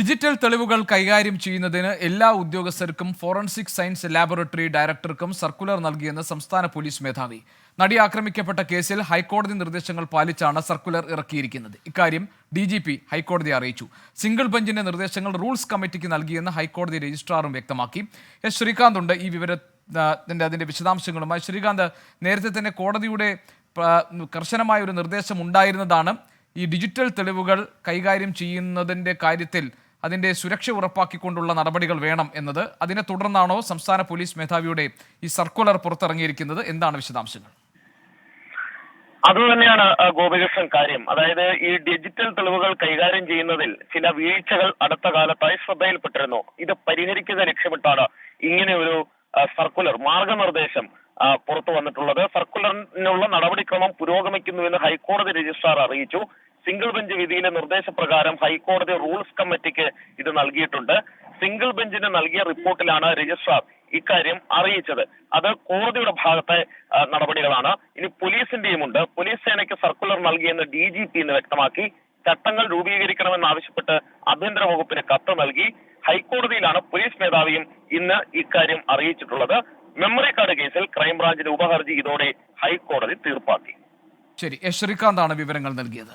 Digital തെളിവുകൾ കൈകാര്യം ചെയ്യുന്നതിന് എല്ലാ ഉദ്യോഗസ്ഥർക്കും ഫോറൻസിക് സയൻസ് ലാബോറട്ടറി ഡയറക്ടർക്കും സർക്കുലർ നൽകിയെന്ന് സംസ്ഥാന പോലീസ് മേധാവി. നടി ആക്രമിക്കപ്പെട്ട കേസിൽ ഹൈക്കോടതി നിർദ്ദേശങ്ങൾ പാലിച്ചാണ് സർക്കുലർ ഇറക്കിയിരിക്കുന്നത്. ഇക്കാര്യം ഡി ജി പി ഹൈക്കോടതിയെ അറിയിച്ചു. സിംഗിൾ ബെഞ്ചിന്റെ നിർദ്ദേശങ്ങൾ റൂൾസ് കമ്മിറ്റിക്ക് നൽകിയെന്ന് ഹൈക്കോടതി രജിസ്ട്രാറും വ്യക്തമാക്കി. എസ് ശ്രീകാന്ത് ഉണ്ട് ഈ വിവരത്തിന്റെ അതിന്റെ വിശദാംശങ്ങളുമായി. ശ്രീകാന്ത് നേരത്തെ തന്നെ കോടതിയുടെ കർശനമായ ഒരു നിർദ്ദേശം ഉണ്ടായിരുന്നതാണ് ഈ ഡിജിറ്റൽ തെളിവുകൾ കൈകാര്യം ചെയ്യുന്നതിന്റെ കാര്യത്തിൽ അതിന്റെ സുരക്ഷ ഉറപ്പാക്കിക്കൊണ്ടുള്ള നടപടികൾ വേണം എന്നത് അതിനെ തുടർന്നാണോ സംസ്ഥാന പോലീസ് മേധാവിയുടെ ഈ സർക്കുലർ പുറത്തിറങ്ങിയിരിക്കുന്നത്? എന്താണ് വിശദാംശങ്ങൾ? അതുതന്നെയാണ് ഗോപികൃഷ്ണൻ കാര്യം. അതായത് ഈ ഡിജിറ്റൽ തെളിവുകൾ കൈകാര്യം ചെയ്യുന്നതിൽ ചില വീഴ്ചകൾ അടുത്ത കാലത്തായി ശ്രദ്ധയിൽപ്പെട്ടിരുന്നു. ഇത് പരിഹരിക്കുന്ന ലക്ഷ്യമിട്ടാണ് ഇങ്ങനെ ഒരു സർക്കുലർ മാർഗനിർദ്ദേശം പുറത്തു വന്നിട്ടുള്ളത്. സർക്കുലറിനുള്ള നടപടിക്രമം പുരോഗമിക്കുന്നുവെന്ന് ഹൈക്കോടതി രജിസ്ട്രാർ അറിയിച്ചു. സിംഗിൾ ബെഞ്ച് വിധിയിലെ നിർദ്ദേശപ്രകാരം ഹൈക്കോടതി റൂൾസ് കമ്മിറ്റിക്ക് ഇത് നൽകിയിട്ടുണ്ട്. സിംഗിൾ ബെഞ്ചിന് നൽകിയ റിപ്പോർട്ടിലാണ് രജിസ്ട്രാർ ഇക്കാര്യം അറിയിച്ചത്. അത് കോടതിയുടെ ഭാഗത്തെ നടപടികളാണ്. ഇനി പോലീസിന്റെയും ഉണ്ട് പോലീസ് സേനയ്ക്ക് സർക്കുലർ നൽകിയെന്ന് ഡി ജി പി എന്ന് വ്യക്തമാക്കി. ചട്ടങ്ങൾ രൂപീകരിക്കണമെന്ന് ആവശ്യപ്പെട്ട് ആഭ്യന്തര വകുപ്പിന് കത്ത് നൽകി. ഹൈക്കോടതിയിലാണ് പോലീസ് മേധാവിയും ഇന്ന് ഇക്കാര്യം അറിയിച്ചിട്ടുള്ളത്. മെമ്മറി കാർഡ് കേസിൽ ക്രൈംബ്രാഞ്ചിന്റെ ഉപഹർജി ഇതോടെ ഹൈക്കോടതി തീർപ്പാക്കി. ശരി എസ് ശ്രീകാന്താണ് വിവരങ്ങൾ നൽകിയത്.